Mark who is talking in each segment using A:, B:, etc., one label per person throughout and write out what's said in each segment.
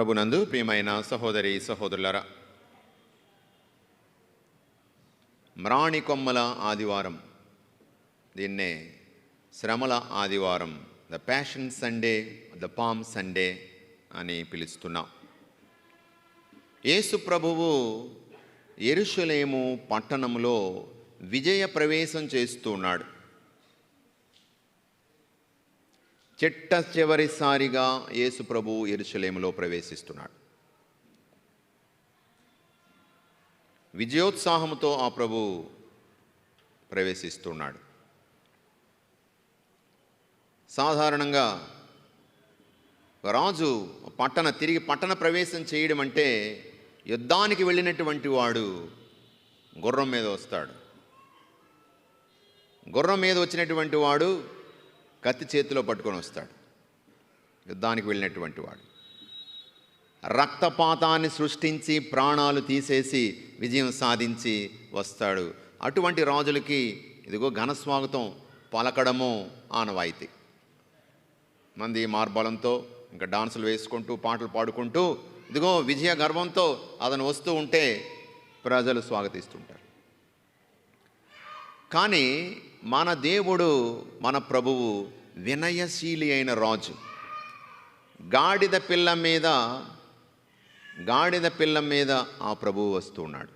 A: ప్రభునందు ప్రియమైన సహోదరి సహోదరులరా మ్రాణి కొమ్మల ఆదివారం దీన్నే శ్రమల ఆదివారం the passion Sunday the palm Sunday అని పిలుస్తున్నాం. యేసు ప్రభువు ఎరుషులేము పట్టణంలో విజయ ప్రవేశం చేస్తున్నాడు చిట్ట చివరిసారిగా యేసు ప్రభు ప్రవేశిస్తున్నాడు. విజయోత్సాహంతో ఆ ప్రభు ప్రవేశిస్తున్నాడు. సాధారణంగా రాజు పట్టణ తిరిగి పట్టణ ప్రవేశం చేయడం అంటే యుద్ధానికి వెళ్ళినటువంటి వాడు గుర్రం మీద వస్తాడు. గుర్రం మీద వచ్చినటువంటి వాడు కత్తి చేతిలో పట్టుకొని వస్తాడు. యుద్ధానికి వెళ్ళినటువంటి వాడు. రక్తపాతాన్ని సృష్టించి ప్రాణాలు తీసేసి విజయం సాధించి వస్తాడు. అటువంటి రాజులకి ఇదిగో ఘనస్వాగతం పలకడము ఆనవాయితీ. మంది మార్బలంతో ఇంకా డాన్సులు వేసుకుంటూ పాటలు పాడుకుంటూ ఇదిగో విజయ గర్వంతో అతను వస్తూ ఉంటే ప్రజలు స్వాగతిస్తుంటారు. కానీ మన దేవుడు మన ప్రభువు వినయశీలి అయిన రాజు. గాడిద పిల్ల మీద గాడిద పిల్ల మీద ఆ ప్రభువు వస్తున్నాడు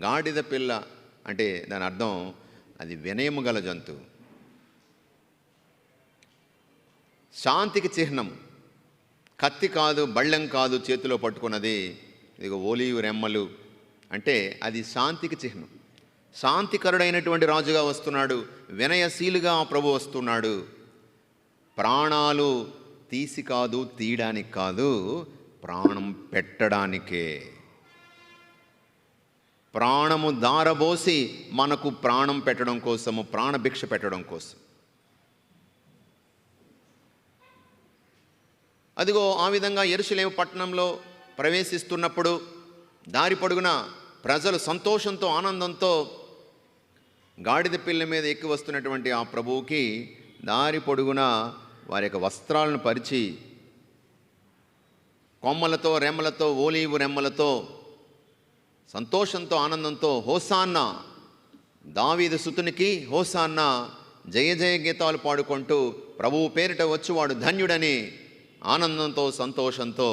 A: గాడిద పిల్ల అంటే దాని అర్థం అది వినయము గల జంతువు. శాంతికి చిహ్నం. కత్తి కాదు బళ్ళెం కాదు చేతిలో పట్టుకున్నది ఇదిగో ఓలీవు రెమ్మలు. అంటే అది శాంతికి చిహ్నం. శాంతికరుడైనటువంటి రాజుగా వస్తున్నాడు. వినయశీలుగా ప్రభు వస్తున్నాడు. ప్రాణాలు తీసి కాదు తీయడానికి కాదు ప్రాణం పెట్టడానికే. ప్రాణము దారబోసి మనకు ప్రాణం పెట్టడం కోసము ప్రాణభిక్ష పెట్టడం కోసం. అదిగో ఆ విధంగా ఎరుసలేము పట్టణంలో ప్రవేశిస్తున్నప్పుడు దారి పొడుగున ప్రజలు సంతోషంతో ఆనందంతో గాడిద పిల్ల మీద ఎక్కి వస్తున్నటువంటి ఆ ప్రభువుకి దారి పొడుగున వారి యొక్క వస్త్రాలను పరిచి కొమ్మలతో రెమ్మలతో ఓలీవు రెమ్మలతో సంతోషంతో ఆనందంతో హోసాన్న దావీదు సుతునికి హోసాన్న జయ జయ గీతాలు పాడుకుంటూ ప్రభువు పేరిట వచ్చువాడు ధన్యుడని ఆనందంతో సంతోషంతో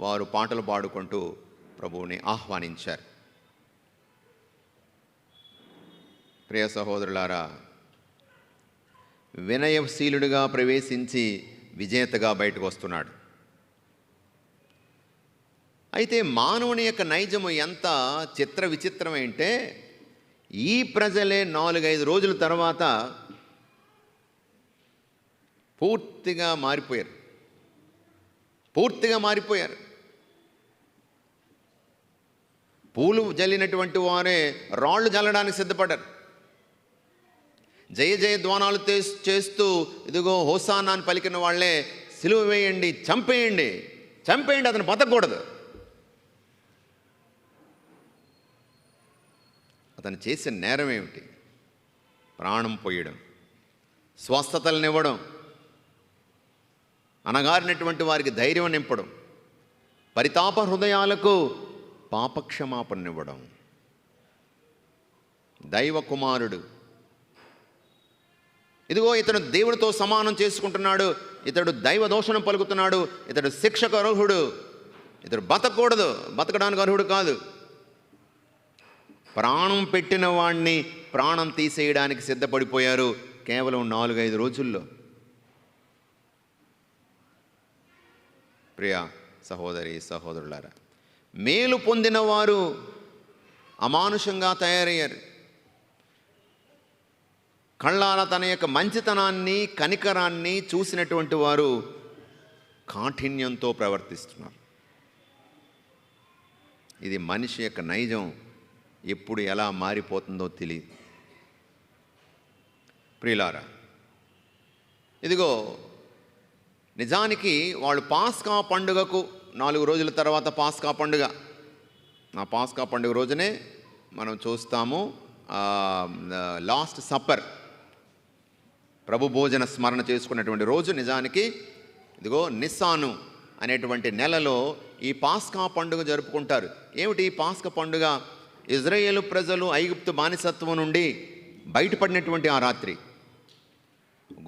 A: వారు పాటలు పాడుకుంటూ ప్రభువుని ఆహ్వానించారు. ప్రియ సహోదరులారా వినయశీలుడిగా ప్రవేశించి విజేతగా బయటకు వస్తున్నాడు. అయితే మానవుని యొక్క నైజము ఎంత చిత్ర విచిత్రమైంటే ఈ ప్రజలే నాలుగైదు రోజుల తర్వాత పూర్తిగా మారిపోయారు. పూర్తిగా మారిపోయారు. పూలు జల్లినటువంటి వారే రాళ్ళు జల్లడానికి సిద్ధపడ్డారు. జయ జయ ధ్వానాలు చేస్తూ ఇదిగో హోసానా అని పలికిన వాళ్ళే సిలువ వేయండి చంపేయండి. చంపేయండి అతను బతకూడదు. అతను చేసిన నేరం ఏమిటి? ప్రాణం పోయడం స్వస్థతలనివ్వడం అనగారినటువంటి వారికి ధైర్యం నింపడం పరితాప హృదయాలకు పాపక్షమాపణనివ్వడం దైవ కుమారుడు ఇదిగో ఇతడు దేవుడితో సమానం చేసుకుంటున్నాడు. ఇతడు దైవ దోషణం పలుకుతున్నాడు. ఇతడు శిక్షకు అర్హుడు. ఇతడు బతకూడదు. బతకడానికి అర్హుడు కాదు. ప్రాణం పెట్టిన వాణ్ణి ప్రాణం తీసేయడానికి సిద్ధపడిపోయారు కేవలం నాలుగైదు రోజుల్లో. ప్రియా సహోదరి సహోదరులారా మేలు పొందిన వారు అమానుషంగా తయారయ్యారు. కళ్ళాల తన యొక్క మంచితనాన్ని కనికరాన్ని చూసినటువంటి వారు కాఠిన్యంతో ప్రవర్తిస్తున్నారు. ఇది మనిషి యొక్క నైజం ఎప్పుడు ఎలా మారిపోతుందో తెలియదు. ప్రియులారా ఇదిగో నిజానికి వాళ్ళు పాస్కా పండుగకు నాలుగు రోజుల తర్వాత పాస్కా పండుగ. ఆ పాస్కా పండుగ రోజునే మనం చూస్తాము లాస్ట్ సప్పర్. ప్రభు భోజన స్మరణ చేసుకున్నటువంటి రోజు నిజానికి ఇదిగో నిస్సాను అనేటువంటి నెలలో ఈ పాస్కా పండుగ జరుపుకుంటారు. ఏమిటి ఈ పాస్కా పండుగ? ఇజ్రాయేలు ప్రజలు ఐగుప్తు బానిసత్వం నుండి బయటపడినటువంటి ఆ రాత్రి.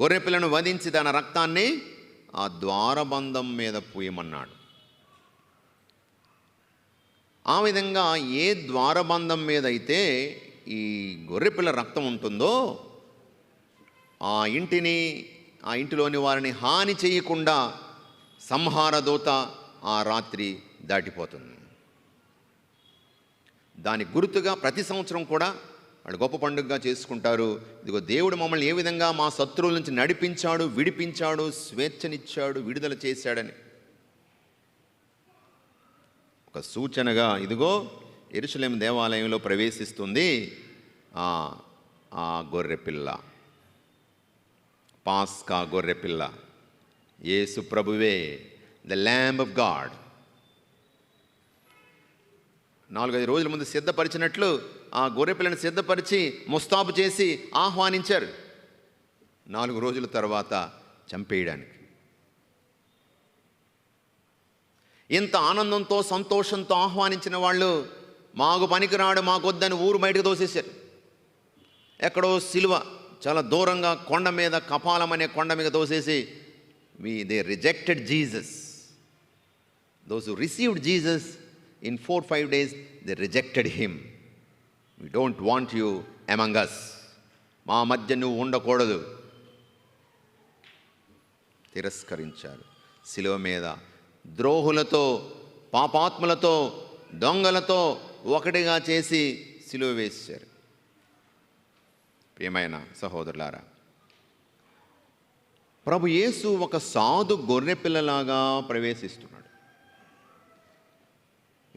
A: గొర్రెపిల్లను వధించి దాని రక్తాన్ని ఆ ద్వారబంధం మీద పూయమన్నాడు. ఆ విధంగా ఏ ద్వారబంధం మీద అయితే ఈ గొర్రెపిల్ల రక్తం ఉంటుందో ఆ ఇంటిని ఆ ఇంటిలోని వారిని హాని చేయకుండా సంహార దూత ఆ రాత్రి దాటిపోతుంది. దాని గుర్తుగా ప్రతి సంవత్సరం కూడా వాళ్ళు గొప్ప పండుగగా చేసుకుంటారు. ఇదిగో దేవుడు మమ్మల్ని ఏ విధంగా మా శత్రువుల నుంచి నడిపించాడు విడిపించాడు స్వేచ్ఛనిచ్చాడు విడుదల చేశాడని. ఒక సూచనగా ఇదిగో ఎరుసలేం దేవాలయంలో ప్రవేశిస్తుంది ఆ ఆ గొర్రెపిల్ల. పాస్కా గొర్రెపిల్ల యేసు ప్రభువే ద ల్యాంబ్ ఆఫ్ గాడ్. నాలుగైదు రోజుల ముందు సిద్ధపరిచినట్లు ఆ గొర్రెపిల్లని సిద్ధపరిచి ముస్తాబు చేసి ఆహ్వానించారు. నాలుగు రోజుల తర్వాత చంపేయడానికి. ఇంత ఆనందంతో సంతోషంతో ఆహ్వానించిన వాళ్ళు మాకు పనికిరాడు మాకొద్దని ఊరు బయటకు తోసేశారు. ఎక్కడో సిలువ చాలా దూరంగా కొండ మీద కపాలం అనే కొండ మీద దోసేసి మీ they rejected Jesus those who received Jesus in four five days they rejected him we don't want you among us మా మధ్య నువ్వు ఉండకూడదు. తిరస్కరించారు. శిలువ మీద ద్రోహులతో పాపాత్ములతో దొంగలతో ఒకటిగా చేసి సిలువ వేశారు. ప్రియమైన సహోదరులారా ప్రభు యేసు ఒక సాధు గొర్రె పిల్లలాగా ప్రవేశిస్తున్నాడు.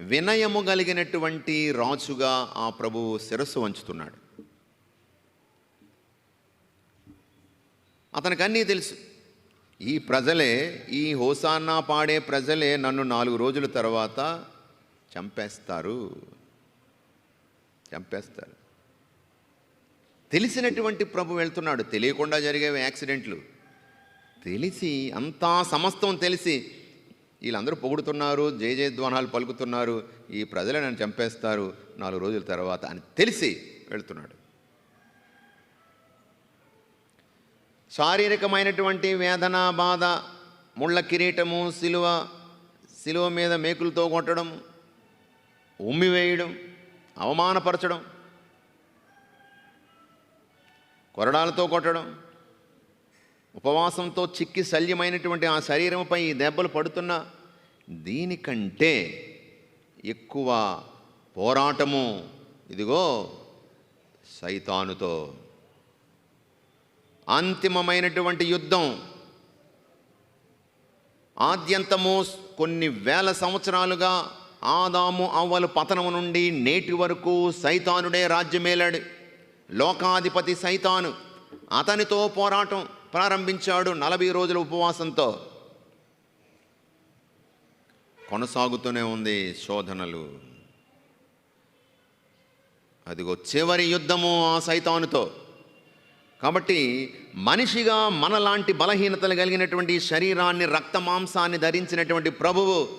A: వినయము కలిగినటువంటి రాజుగా ఆ ప్రభువు శిరస్సు వంచుతున్నాడు. అతనికి అన్నీ తెలుసు. ఈ ప్రజలే ఈ హోసానా పాడే ప్రజలే నన్ను నాలుగు రోజుల తర్వాత చంపేస్తారు. చంపేస్తారు. తెలిసినటువంటి ప్రభు వెళ్తున్నాడు. తెలియకుండా జరిగేవి యాక్సిడెంట్లు. తెలిసి అంతా సమస్తం తెలిసి వీళ్ళందరూ పొగుడుతున్నారు జయ జయధ్వానాలు పలుకుతున్నారు ఈ ప్రజలు నన్ను చంపేస్తారు నాలుగు రోజుల తర్వాత అని తెలిసి వెళ్తున్నాడు. శారీరకమైనటువంటి వేదన బాధ ముళ్ళ కిరీటము సిలువ సిలువ మీద మేకులతో కొట్టడం ఉమ్మివేయడం అవమానపరచడం కొరడాలతో కొట్టడం ఉపవాసంతో చిక్కి శల్యమైనటువంటి ఆ శరీరంపై ఈ దెబ్బలు పడుతున్న దీనికంటే ఎక్కువ పోరాటము ఇదిగో సైతానుతో. అంతిమమైనటువంటి యుద్ధం. ఆద్యంతము కొన్ని వేల సంవత్సరాలుగా ఆదాము అవ్వలు పతనము నుండి నేటి వరకు సైతానుడే రాజ్యమేలాడు. లోకాధిపతి సైతాను అతనితో పోరాటం ప్రారంభించాడు నలభై రోజుల ఉపవాసంతో. కొనసాగుతూనే ఉంది శోధనలు. అదిగో చివరి యుద్ధము ఆ సైతానుతో. కాబట్టి మనిషిగా మనలాంటి బలహీనతలు కలిగినటువంటి శరీరాన్ని రక్త మాంసాన్ని ధరించినటువంటి ప్రభువు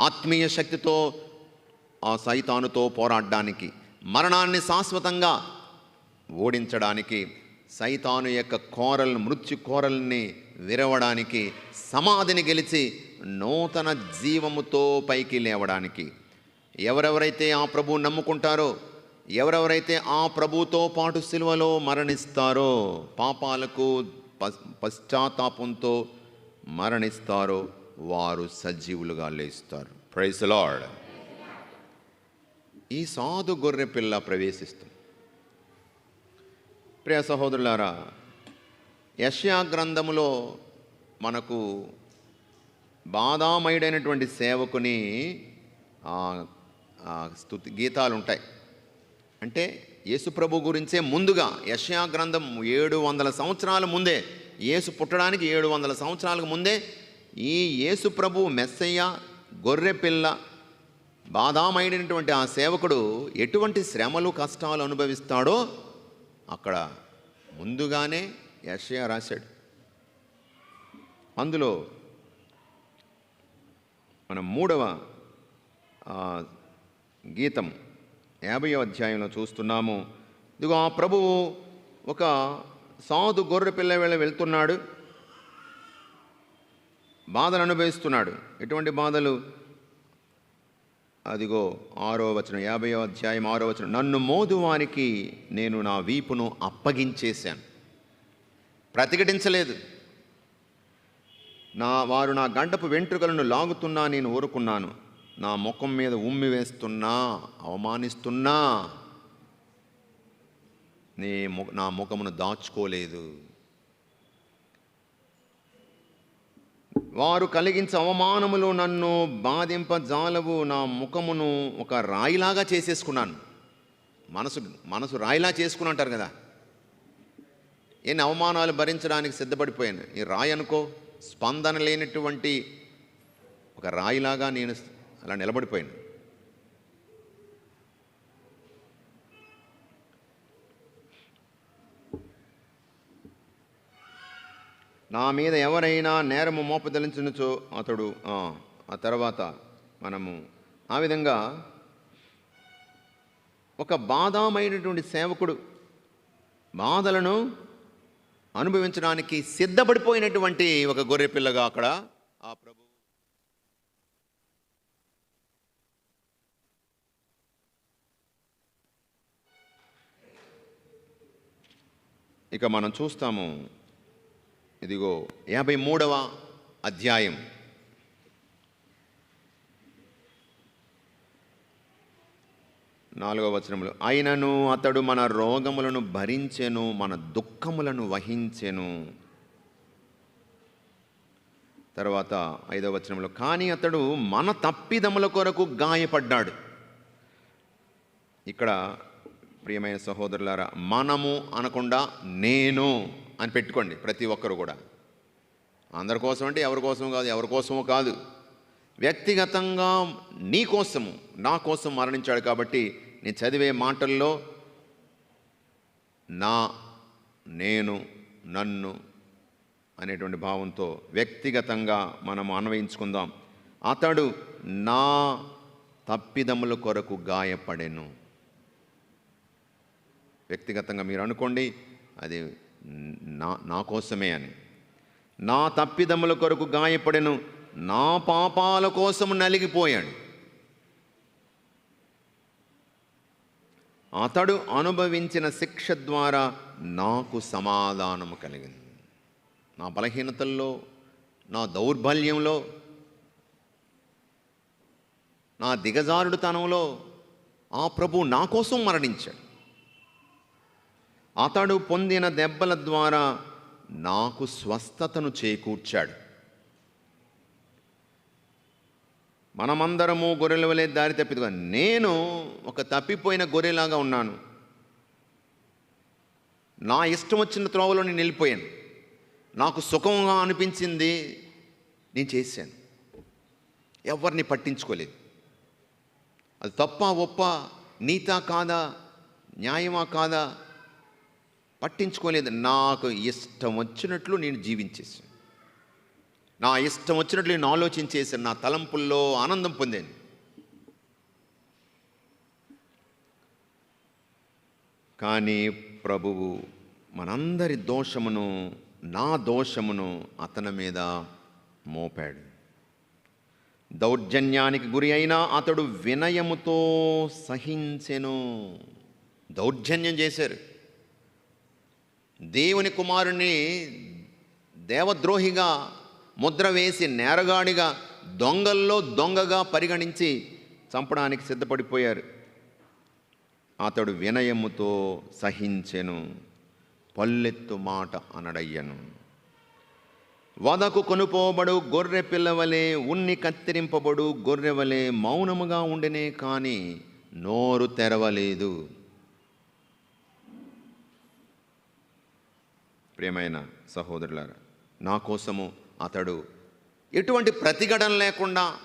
A: ఆత్మీయ శక్తితో ఆ సైతానుతో పోరాడడానికి మరణాన్ని శాశ్వతంగా ఓడించడానికి సైతాను యొక్క కోరల్ మృత్యు కోరల్ని విరవడానికి సమాధిని గెలిచి నూతన జీవముతో పైకి లేవడానికి. ఎవరెవరైతే ఆ ప్రభు నమ్ముకుంటారో ఎవరెవరైతే ఆ ప్రభుతో పాటు సిలువలో మరణిస్తారో పాపాలకు పశ్చాత్తాపంతో మరణిస్తారో వారు సజీవులుగా లేస్తారు. ప్రైజ్ లార్డ్ ఈ సాధు గొర్రె పిల్ల ప్రవేశిస్తుంది. ప్రియ సహోదరులారా యష్యా గ్రంథములో మనకు బాధామయుడైనటువంటి సేవకుని స్థుతి స్తుతి గీతాలు ఉంటాయి అంటే యేసుప్రభు గురించే ముందుగా యష్యా గ్రంథం ఏడు వందల సంవత్సరాల ముందే యేసు పుట్టడానికి ఏడు వందల సంవత్సరాలకు ముందే ఈ యేసు ప్రభు మెస్సయ్య గొర్రెపిల్ల బాధామైనటువంటి ఆ సేవకుడు ఎటువంటి శ్రమలు కష్టాలు అనుభవిస్తాడో అక్కడ ముందుగానే యషయా రాశాడు. అందులో మన మూడవ గీతం యాభయో అధ్యాయంలో చూస్తున్నాము. ఇదిగో ఆ ప్రభువు ఒక సాధు గొర్రె పిల్ల వేళ వెళ్తున్నాడు. బాధలు అనుభవిస్తున్నాడు. ఎటువంటి బాధలు? అదిగో ఆరో వచనం యాభై అధ్యాయం ఆరో వచనం. నన్ను మోదువానికి నేను నా వీపును అప్పగించేశాను. ప్రతిఘటించలేదు. నా వారు నా గంటపు వెంట్రుకలను లాగుతున్నా నేను ఊరుకున్నాను. నా ముఖం మీద ఉమ్మి వేస్తున్నా అవమానిస్తున్నా. నీ ము నా ముఖమును దాచుకోలేదు. వారు కలిగించే అవమానములు నన్ను బాధింపజాలవు నా ముఖమును ఒక రాయిలాగా చేసేసుకున్నాను. మనసు మనసు రాయిలా చేసుకుని అంటారు కదా. ఎన్ని అవమానాలు భరించడానికి సిద్ధపడిపోయాను. ఈ రాయి అనుకో స్పందన లేనటువంటి ఒక రాయిలాగా నేను అలా నిలబడిపోయాను. నా మీద ఎవరైనా నేరము మోపదలించినచో అతడు ఆ, తర్వాత మనము ఆ విధంగా ఒక బాధామైనటువంటి సేవకుడు బాధలను అనుభవించడానికి సిద్ధపడిపోయినటువంటి ఒక గొర్రె పిల్లగా అక్కడ ఆ ప్రభు ఇక మనం చూస్తాము. ఇదిగో యాభై మూడవ అధ్యాయం. నాలుగవ వచనములు అయినను అతడు మన రోగములను భరించెను మన దుఃఖములను వహించెను. తర్వాత ఐదవ వచనంలో కానీ అతడు మన తప్పిదముల కొరకు గాయపడ్డాడు. ఇక్కడ ప్రియమైన సహోదరులారా మనము అనకుండా నేను అని పెట్టుకోండి ప్రతి ఒక్కరు కూడా. అందరి కోసం అంటే ఎవరి కోసం కాదు? ఎవరి కోసమో కాదు. వ్యక్తిగతంగా నీ కోసము నా కోసం మరణించాడు కాబట్టి నేను చదివే మాటల్లో నా నేను నన్ను అనేటువంటి భావంతో వ్యక్తిగతంగా మనం అన్వయించుకుందాం. అతడు నా తప్పిదముల కొరకు గాయపడెను. వ్యక్తిగతంగా మీరు అనుకోండి అది నా నా కోసమే అని. నా తప్పిదముల కొరకు గాయపడెను నా పాపాల కోసం నలిగిపోయాడు అతడు అనుభవించిన శిక్ష ద్వారా నాకు సమాధానము కలిగింది. నా బలహీనతల్లో నా దౌర్బల్యంలో నా దిగజారుడుతనంలో ఆ ప్రభు నా కోసం మరణించాడు. అతడు పొందిన దెబ్బల ద్వారా నాకు స్వస్థతను చేకూర్చాడు. మనమందరము గొర్రెల వలె దారి తప్పిదిగా. నేను ఒక తప్పిపోయిన గొర్రెలాగా ఉన్నాను. నా ఇష్టం వచ్చిన త్రోవలో నేను వెళ్ళిపోయాను నాకు సుఖంగా అనిపించింది నేను చేశాను. ఎవరిని పట్టించుకోలేదు. అది తప్ప ఒప్ప నీతా కాదా న్యాయమా కాదా పట్టించుకోలేదు. నాకు ఇష్టం వచ్చినట్లు నేను జీవించేసాను నా ఇష్టం వచ్చినట్లు నేను ఆలోచించేసాను నా తలంపుల్లో ఆనందం పొందాను. కానీ ప్రభువు మనందరి దోషమును నా దోషమును అతని మీద మోపాడు. దౌర్జన్యానికి గురి అయినా అతడు వినయముతో సహించెను. దౌర్జన్యం చేశారు. దేవుని కుమారుని దేవద్రోహిగా ముద్ర వేసి నేరగాడిగా దొంగల్లో దొంగగా పరిగణించి చంపడానికి సిద్ధపడిపోయారు. అతడు వినయముతో సహించెను పల్లెత్తు మాట అనడయ్యను. వదకు కొనుపోబడు గొర్రె పిల్లవలే ఉన్ని కత్తిరింపబడు గొర్రెవలే మౌనముగా ఉండినే కానీ నోరు తెరవలేదు. ప్రియమైన సహోదరులారా నా కోసము అతడు ఎటువంటి ప్రతిఘటన లేకుండా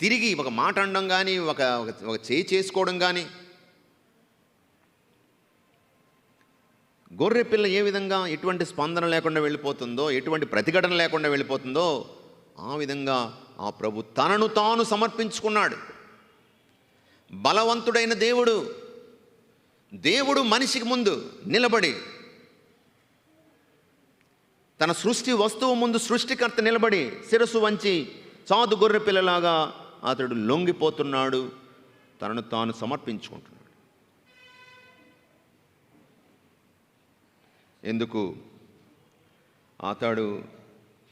A: తిరిగి ఒక మాట అనడం కానీ ఒక ఒక- ఒక చేయి చేసుకోవడం కానీ గొర్రె పిల్ల ఏ విధంగా ఎటువంటి స్పందన లేకుండా వెళ్ళిపోతుందో ఎటువంటి ప్రతిఘటన లేకుండా వెళ్ళిపోతుందో ఆ విధంగా ఆ ప్రభు తనను తాను సమర్పించుకున్నాడు. బలవంతుడైన దేవుడు దేవుడు మనిషికి ముందు నిలబడి తన సృష్టి వస్తువు ముందు సృష్టికర్త నిలబడి శిరస్సు వంచి చాదు గొర్రె పిల్లలాగా అతడు లొంగిపోతున్నాడు. తనను తాను సమర్పించుకుంటున్నాడు. ఎందుకు? అతడు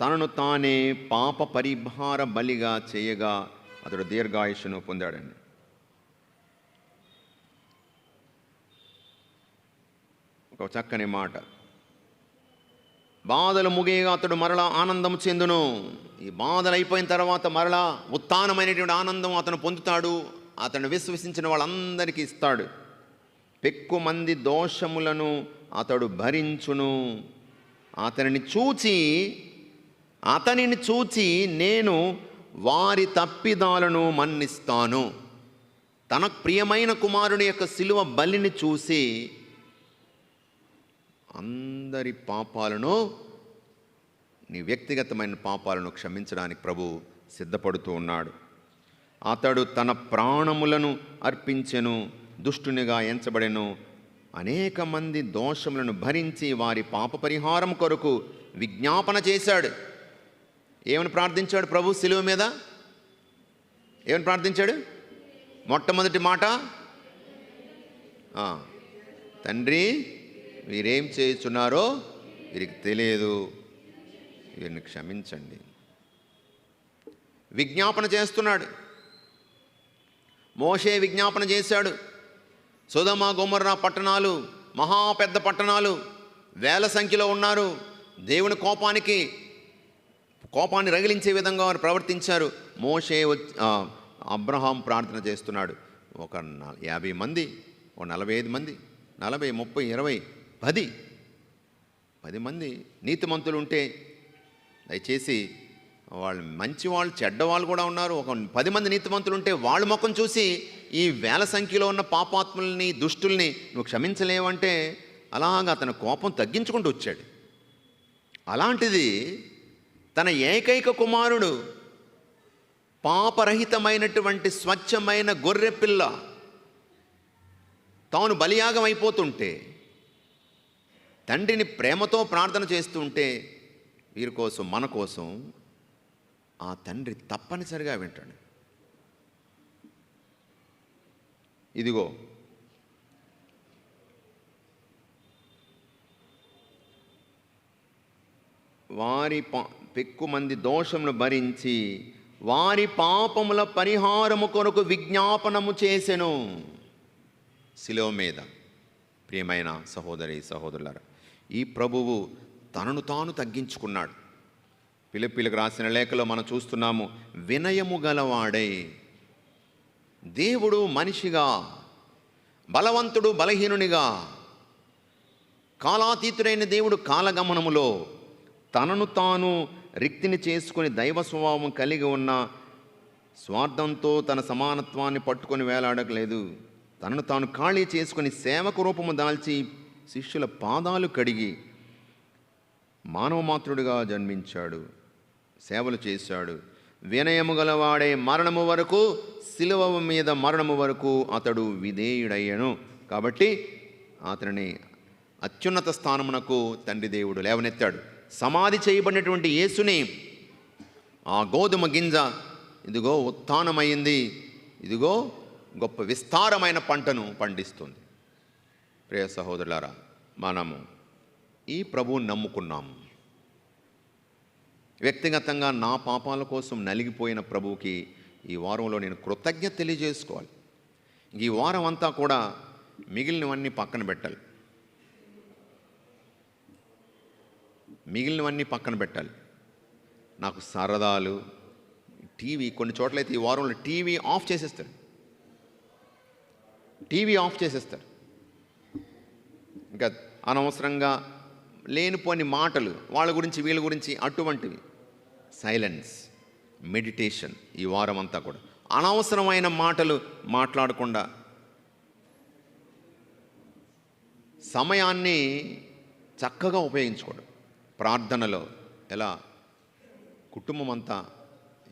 A: తనను తానే పాప పరిహార బలిగా చేయగా అతడు దీర్ఘాయుషను పొందాడండి. ఒక చక్కని మాట. బాధలు ముగియగా అతడు మరలా ఆనందం చెందును. ఈ బాధలు అయిపోయిన తర్వాత మరలా ఉత్తానమైనటువంటి ఆనందం అతను పొందుతాడు. అతను విశ్వసించిన వాళ్ళందరికీ ఇస్తాడు. పెక్కు మంది దోషములను అతడు భరించును. అతనిని చూచి అతనిని చూచి నేను వారి తప్పిదాలను మన్నిస్తాను. తన ప్రియమైన కుమారుని యొక్క శిలువ బలిని చూసి అందరి పాపాలను నీ వ్యక్తిగతమైన పాపాలను క్షమించడానికి ప్రభు సిద్ధపడుతూ ఉన్నాడు. అతడు తన ప్రాణములను అర్పించెను దుష్టునిగా ఎంచబడెను. అనేక మంది దోషములను భరించి వారి పాప పరిహారం కొరకు విజ్ఞాపన చేశాడు. ఏమని ప్రార్థించాడు ప్రభు శిలువ మీద? ఏమని ప్రార్థించాడు? మొట్టమొదటి మాట? తండ్రి వీరేం చేస్తున్నారో వీరికి తెలియదు. వీరిని క్షమించండి. విజ్ఞాపన చేస్తున్నాడు. మోషే విజ్ఞాపన చేశాడు. సుధమ గుమర్ర పట్టణాలు మహా పెద్ద పట్టణాలు వేల సంఖ్యలో ఉన్నారు. దేవుని కోపానికి కోపాన్ని రగిలించే విధంగా వారు ప్రవర్తించారు. మోషే అబ్రహాం ప్రార్థన చేస్తున్నాడు. ఒక యాభై మంది ఒక నలభై ఐదు మంది నలభై ముప్పై ఇరవై పది. పది మంది నీతిమంతులు ఉంటే దయచేసి వాళ్ళు మంచి వాళ్ళు చెడ్డ వాళ్ళు కూడా ఉన్నారు. ఒక పది మంది నీతిమంతులు ఉంటే వాళ్ళ ముఖం చూసి ఈ వేల సంఖ్యలో ఉన్న పాపాత్ముల్ని దుష్టుల్ని నువ్వు క్షమించలేవంటే అలాగ అతని కోపం తగ్గించుకుంటూ వచ్చాడు. అలాంటిది తన ఏకైక కుమారుడు పాపరహితమైనటువంటి స్వచ్ఛమైన గొర్రె పిల్ల తాను బలియాగం అయిపోతుంటే తండ్రిని ప్రేమతో ప్రార్థన చేస్తుంటే వీరి కోసం మన కోసం ఆ తండ్రి తప్పనిసరిగా వింటాడు. ఇదిగో వారి పా పెక్కుమంది దోషమును భరించి వారి పాపముల పరిహారము కొరకు విజ్ఞాపనము చేసెను. శిలో మీద ప్రియమైన సహోదరి సహోదరులారా ఈ ప్రభువు తనను తాను తగ్గించుకున్నాడు. పిలిపిలకు రాసిన లేఖలో మనం చూస్తున్నాము వినయము గలవాడై. దేవుడు మనిషిగా బలవంతుడు బలహీనునిగా. కాలాతీతుడైన దేవుడు కాలగమనములో తనను తాను రిక్తిని చేసుకుని దైవ స్వభావం కలిగి ఉన్న స్వార్థంతో తన సమానత్వాన్ని పట్టుకొని వేలాడకలేదు. తనను తాను ఖాళీ చేసుకుని సేవకు రూపము దాల్చి శిష్యుల పాదాలు కడిగి మానవ మాతృడిగా జన్మించాడు సేవలు చేశాడు. వినయము గలవాడే మరణము వరకు శిలువ మీద మరణము వరకు అతడు విధేయుడయ్యను. కాబట్టి అతనిని అత్యున్నత స్థానమునకు తండ్రి దేవుడు లేవనెత్తాడు. సమాధి చేయబడినటువంటి యేసుని ఆ గోధుమ గింజ ఇదిగో ఉత్థానమైంది. ఇదిగో గొప్ప విస్తారమైన పంటను పండిస్తుంది. ప్రియ సహోదరులారా మనము ఈ ప్రభువుని నమ్ముకున్నాము. వ్యక్తిగతంగా నా పాపాల కోసం నలిగిపోయిన ప్రభువుకి ఈ వారంలో నేను కృతజ్ఞత తెలియజేసుకోవాలి. ఈ వారం అంతా కూడా మిగిలినవన్నీ పక్కన పెట్టాలి. మిగిలినవన్నీ పక్కన పెట్టాలి. నాకు సరదాలు టీవీ కొన్ని చోట్లయితే ఈ వారంలో టీవీ ఆఫ్ చేసేస్తారు. టీవీ ఆఫ్ చేసేస్తారు. ఇంకా అనవసరంగా లేనిపోని మాటలు వాళ్ళ గురించి వీళ్ళ గురించి అటువంటివి. సైలెన్స్ మెడిటేషన్ ఈ వారం అంతా కూడా. అనవసరమైన మాటలు మాట్లాడకుండా సమయాన్ని చక్కగా ఉపయోగించుకోవడం. ప్రార్థనలో ఎలా కుటుంబం అంతా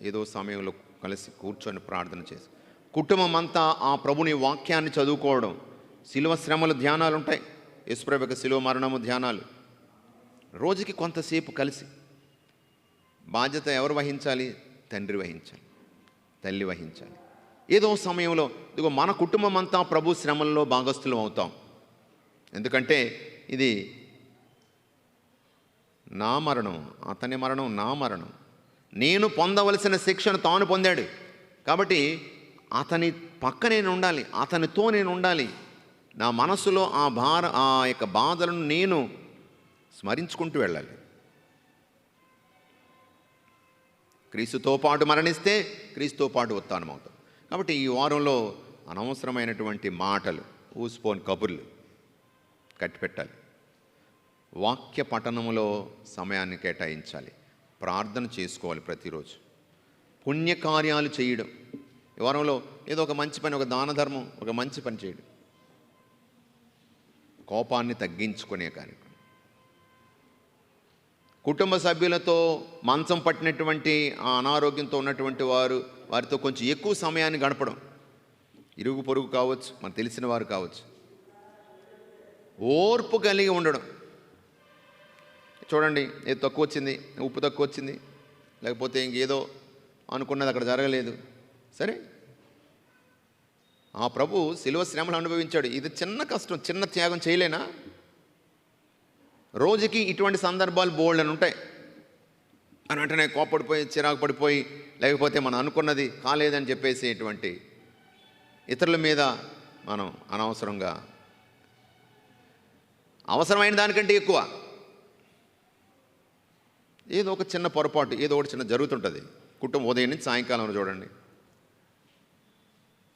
A: ఏదో సమయంలో కలిసి కూర్చొని ప్రార్థన చేసి కుటుంబం అంతా ఆ ప్రభుని వాక్యాన్ని చదువుకోవడం శిలువ శ్రమలు ధ్యానాలు ఉంటాయి యేసుప్రభు యొక్క శిలువ మరణము ధ్యానాలు. రోజుకి కొంతసేపు కలిసి బాధ్యత ఎవరు వహించాలి? తండ్రి వహించాలి. తల్లి వహించాలి. ఏదో సమయంలో ఇదిగో మన కుటుంబం అంతా ప్రభు శ్రమల్లో భాగస్థులం అవుతాం. ఎందుకంటే ఇది నా మరణం అతని మరణం నా మరణం. నేను పొందవలసిన శిక్షను తాను పొందాడు. కాబట్టి అతని పక్క నేను ఉండాలి అతనితో నేను ఉండాలి. నా మనసులో ఆ భార ఆ యొక్క బాధలను నేను స్మరించుకుంటూ వెళ్ళాలి. క్రీస్తుతో పాటు మరణిస్తే క్రీస్తుతో పాటు ఉత్థానం అవుతాం కాబట్టి ఈ వారంలో అనవసరమైనటువంటి మాటలు ఊసిపోని కబుర్లు కట్టిపెట్టాలి. వాక్య పఠనములో సమయాన్ని కేటాయించాలి. ప్రార్థన చేసుకోవాలి ప్రతిరోజు. పుణ్యకార్యాలు చేయడం. ఈ వారంలో ఏదో ఒక మంచి పని ఒక దాన ధర్మం ఒక మంచి పని చేయడం. కోపాన్ని తగ్గించుకునే కార్యక్రమం. కుటుంబ సభ్యులతో మంచం పట్టినటువంటి ఆ అనారోగ్యంతో ఉన్నటువంటి వారు వారితో కొంచెం ఎక్కువ సమయాన్ని గడపడం. ఇరుగు పొరుగు కావచ్చు మనకు తెలిసిన వారు కావచ్చు. ఓర్పు కలిగి ఉండడం. చూడండి ఏదో తక్కువ వచ్చింది ఉప్పు తక్కువ వచ్చింది లేకపోతే ఇంకేదో అనుకున్నది అక్కడ జరగలేదు. సరే ఆ ప్రభు శిలువ శ్రమలు అనుభవించాడు. ఇది చిన్న కష్టం చిన్న త్యాగం చేయలేనా? రోజుకి ఇటువంటి సందర్భాలు బోల్డ్ అని ఉంటాయి. అని వెంటనే కోపడిపోయి చిరాకు పడిపోయి లేకపోతే మనం అనుకున్నది కాలేదని చెప్పేసి ఇటువంటి ఇతరుల మీద మనం అనవసరంగా అవసరమైన దానికంటే ఎక్కువ ఏదో ఒక చిన్న పొరపాటు ఏదో ఒకటి చిన్న జరుగుతుంటుంది. కుటుంబం ఉదయం నుంచి సాయంకాలం చూడండి.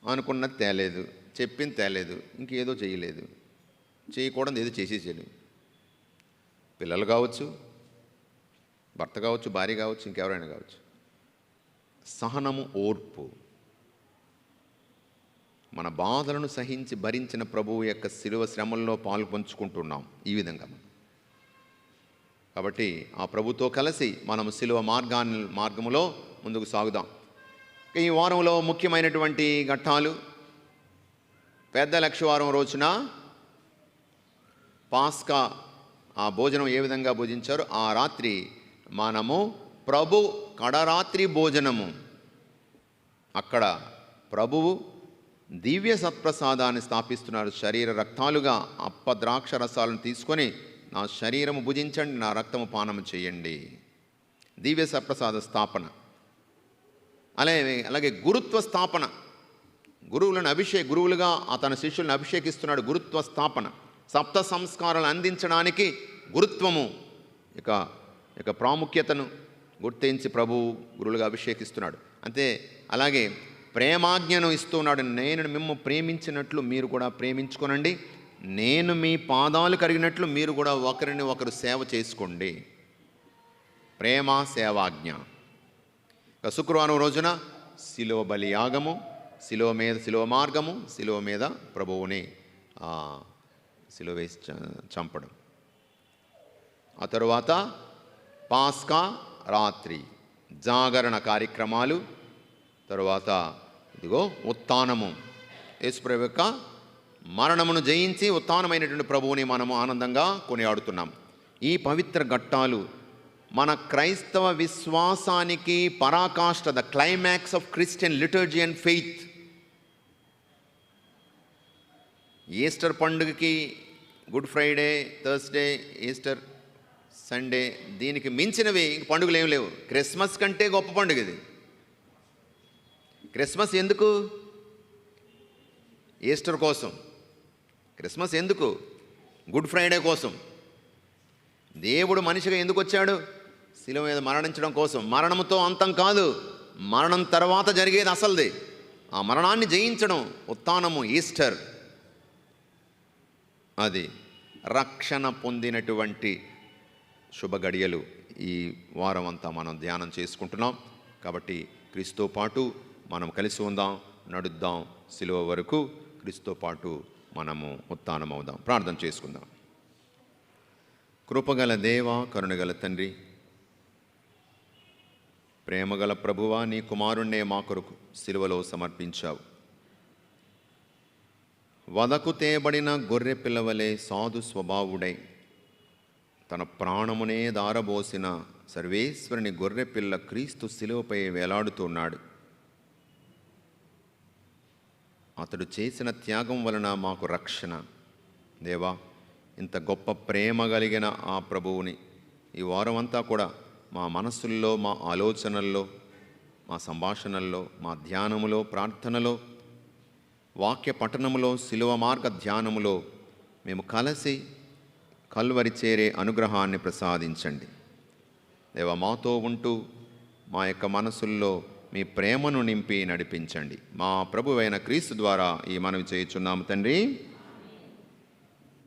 A: అనుకున్నది తేలేదు చెప్పింది తేలేదు ఇంకేదో చేయలేదు. చేయకూడదు ఏదో చేసేసాడు పిల్లలు కావచ్చు భర్త కావచ్చు భార్య కావచ్చు ఇంకెవరైనా కావచ్చు. సహనము ఓర్పు. మన బాధలను సహించి భరించిన ప్రభువు యొక్క శిలువ శ్రమల్లో పాలు పంచుకుంటున్నాం ఈ విధంగా మనం. కాబట్టి ఆ ప్రభుతో కలిసి మనం శిలువ మార్గాన్ని మార్గములో ముందుకు సాగుదాం. ఈ వారంలో ముఖ్యమైనటువంటి ఘట్టాలు. పెద్ద లక్షవారం రోజున పాస్కా ఆ భోజనం ఏ విధంగా భోజించారు ఆ రాత్రి మనము ప్రభు కడరాత్రి భోజనము. అక్కడ ప్రభువు దివ్య సత్ప్రసాదాన్ని స్థాపిస్తున్నారు. శరీర రక్తాలుగా అప్ప ద్రాక్ష రసాలను తీసుకొని నా శరీరము భుజించండి నా రక్తము పానము చేయండి. దివ్య సత్ప్రసాద స్థాపన. అలాగే అలాగే గురుత్వ స్థాపన. గురువులను అభిషేక్ గురువులుగా తన శిష్యులను అభిషేకిస్తున్నాడు గురుత్వ స్థాపన. సప్త సంస్కారాలు అందించడానికి గురుత్వము ఇక ఇక ప్రాముఖ్యతను గుర్తించి ప్రభు గురువులుగా అభిషేకిస్తున్నాడు. అంతే అలాగే ప్రేమాజ్ఞను ఇస్తున్నాడు నేను మిమ్ము ప్రేమించినట్లు మీరు కూడా ప్రేమించుకోనండి. నేను మీ పాదాలు కరిగినట్లు మీరు కూడా ఒకరిని ఒకరు సేవ చేసుకోండి. ప్రేమ సేవాజ్ఞ. శుక్రవారం రోజున శిలువ బలి యాగము శిలువ మీద శిలువ మార్గము శిలువ మీద ప్రభువుని శిలో శిలువ వేసి చ- చంపడం. ఆ తరువాత పాస్కా రాత్రి జాగరణ కార్యక్రమాలు తరువాత ఇదిగో ఉత్థానము. యేసుప్రభు యొక్క మరణమును జయించి ఉత్థానమైనటువంటి ప్రభువుని మనము ఆనందంగా కొనియాడుతున్నాం. ఈ పవిత్ర ఘట్టాలు మన క్రైస్తవ విశ్వాసానికి పరాకాష్ట the climax of Christian liturgy and faith Easter పండుగకి good Friday Thursday Easter Sunday దీనికి మించినవి పండుగలు ఏం లేవు. క్రిస్మస్ కంటే గొప్ప పండుగ ఇది. క్రిస్మస్ ఎందుకు? ఈస్టర్ కోసం. క్రిస్మస్ ఎందుకు? గుడ్ ఫ్రైడే కోసం. దేవుడు మనిషిగా ఎందుకు వచ్చాడు? శిలువ మీద మరణించడం కోసం. మరణంతో అంతం కాదు మరణం తర్వాత జరిగేది అసలుది. ఆ మరణాన్ని జయించడం ఉత్థానము ఈస్టర్. అది రక్షణ పొందినటువంటి శుభ గడియలు ఈ వారం అంతా మనం ధ్యానం చేసుకుంటున్నాం. కాబట్టి క్రీస్తుతో పాటు మనం కలిసి ఉందాం నడుద్దాం సిలువ వరకు. క్రీస్తుతో పాటు మనము ఉత్థానం అవుదాం ప్రార్థన చేసుకుందాం. కృపగల దేవ కరుణగల తండ్రి ప్రేమగల ప్రభువా నీ కుమారుణ్ణే మా కొరకు సిలువలో సమర్పించావు. వదకు తేబడిన గొర్రె పిల్లవలే సాధు స్వభావుడై తన ప్రాణమునే దారబోసిన సర్వేశ్వరుని గొర్రె పిల్ల క్రీస్తు శిలువపై వేలాడుతున్నాడు. అతడు చేసిన త్యాగం వలన మాకు రక్షణ. దేవా ఇంత గొప్ప ప్రేమ కలిగిన ఆ ప్రభువుని ఈ వారం అంతా కూడా మా మనస్సుల్లో మా ఆలోచనల్లో మా సంభాషణల్లో మా ధ్యానములో ప్రార్థనలో వాక్య పఠనములో శిలువ మార్గ ధ్యానములో మేము కలిసి కల్వరి చేరే అనుగ్రహాన్ని ప్రసాదించండి. దేవ మాతో ఉంటూ మా యొక్క మనసుల్లో మీ ప్రేమను నింపి నడిపించండి. మా ప్రభువైన క్రీస్తు ద్వారా ఈ మనవి చేయుచున్నాము తండ్రి.